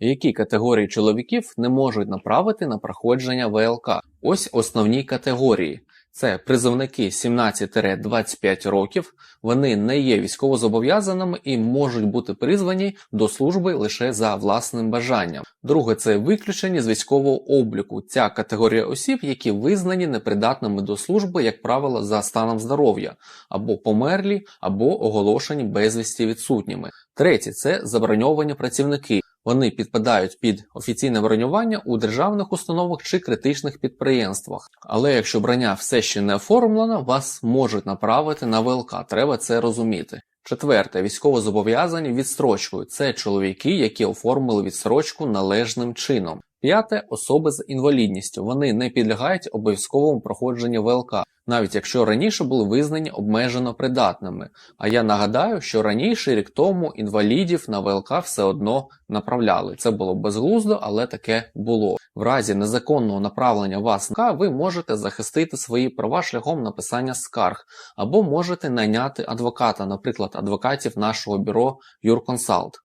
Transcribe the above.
Які категорії чоловіків не можуть направити на проходження ВЛК? Ось основні категорії. Це призовники 17-25 років, вони не є військовозобов'язаними і можуть бути призвані до служби лише за власним бажанням. Друге це виключені з військового обліку. Ця категорія осіб, які визнані непридатними до служби, як правило, за станом здоров'я, або померлі, або оголошені безвісті відсутніми. Третє це заброньовані працівники. Вони підпадають під офіційне бронювання у державних установах чи критичних підприємствах. Але якщо броня все ще не оформлена, вас можуть направити на ВЛК. Треба це розуміти. Четверте, військовозобов'язані відстрочкою. Це чоловіки, які оформили відстрочку належним чином. П'яте особи з інвалідністю. Вони не підлягають обов'язковому проходженню ВЛК, навіть якщо раніше були визнані обмежено придатними. А я нагадаю, що раніше рік тому інвалідів на ВЛК все одно направляли. Це було безглуздо, але таке було. В разі незаконного направлення вас на ви можете захистити свої права шляхом написання скарг, або можете найняти адвоката, наприклад, адвокатів нашого бюро Юрконсалт.